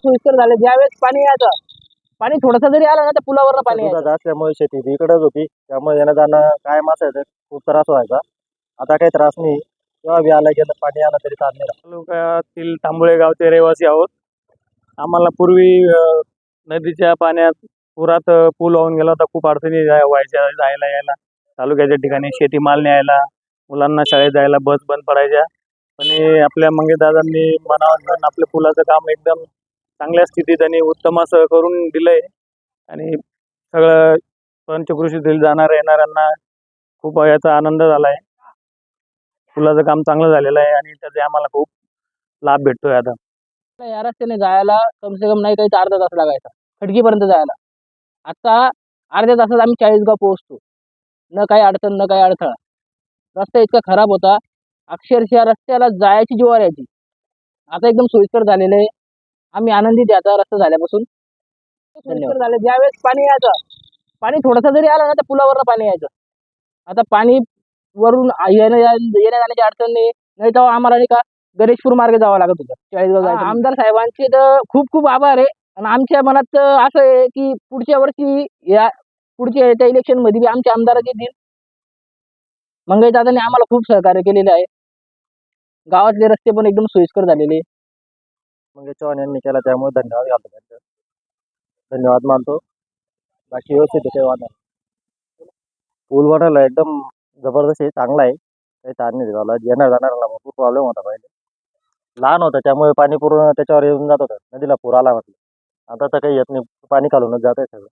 सोयीस्कर झाले. ज्यावेळेस पाणी यायचं पाणी थोडंसं जरी आलं ना त्या पुलावर पाणी यायचं. दुधाचं असल्यामुळे शेती इकडंच होती. त्यामुळे येणं जाणं कायम असायचं. खूप त्रास व्हायचा. आता काही त्रास नाही. केव्हा बी आलं गेलं पाणी आलं तरी ताण नाही राहत. तालुक्यातील तांबुळे गावचे रहिवासी आहोत. आम्हाला पूर्वी अ, नदीच्या पाण्यात पुरात अ, पूल वाहून गेला होता. खूप अडचणी जाय- व्हायच्या जायला यायला. तालुक्याच्या ठिकाणी शेतीमाल न्यायला मुलांना शाळेत जायला बस बंद पडायच्या. पण हे आपल्या मंगेदादांनी मनावर घेऊन आपल्या पुलाचं काम एकदम चांगल्या स्थितीत आणि उत्तम असं करून दिलंय. आणि सगळं पंचकृषीतील जाणाऱ्या येणाऱ्यांना खूप याचा आनंद झाला आहे पुलाचं काम चांगलं झालेलं आहे आणि त्याचे आम्हाला खूप लाभ भेटतोय आता. या रस्त्याने जायला कम से कम नाही काही तर अर्धा तास लागायचा. खडकीपर्यंत जायला. आता अर्ध्या तासात आम्ही चाळीसगाव पोहोचतो. न काही अडचण न काही अडथळा. रस्ता इतका खराब होता. अक्षरशः रस्त्याला जायची जीवावर यायची. आता एकदम सोयीस्कर झालेलं आहे. आम्ही आनंदित आहे आता रस्ता झाल्यापासून. झाले. ज्यावेळेस पाणी यायचं पाणी थोडंसं जरी आलं ना त्या पुलावर पाणी यायचं. आता पाणी वरून येण्या येण्या जाण्याची अडचण नाही. नाही तर आम्हाला नाही का गणेशपूर मार्गे जावं लागत होतं. चाळीसगाव आमदार साहेबांचे तर खूप खूप आभार आहे. आणि आमच्या मनात तर असं आहे की पुढच्या वर्षी या पुढच्या याच्या इलेक्शनमध्ये बी आमचे आमदार येतील मंगई दादांनी आम्हाला खूप सहकार्य केलेले आहे. गावातले रस्ते पण एकदम सोयीस्कर झालेले. मग मंगेश चव्हाण यांनी केला त्यामुळे धन्यवाद घालतो त्यांचे. धन्यवाद मानतो. बाकी व्यवस्थित आहे, काही वाद नाही पूल बनवला एकदम जबरदस्त आहे चांगला आहे. काही ताण नाही झाला. येणार जाणाऱ्याला भरपूर प्रॉब्लेम होता पहिले. लहान होता त्यामुळे पाणी पूर्ण त्याच्यावर येऊन जात होतं. नदीला पूर आला म्हटलं. आता तर काही येत नाही पाणी खालूनच जात आहे सगळं.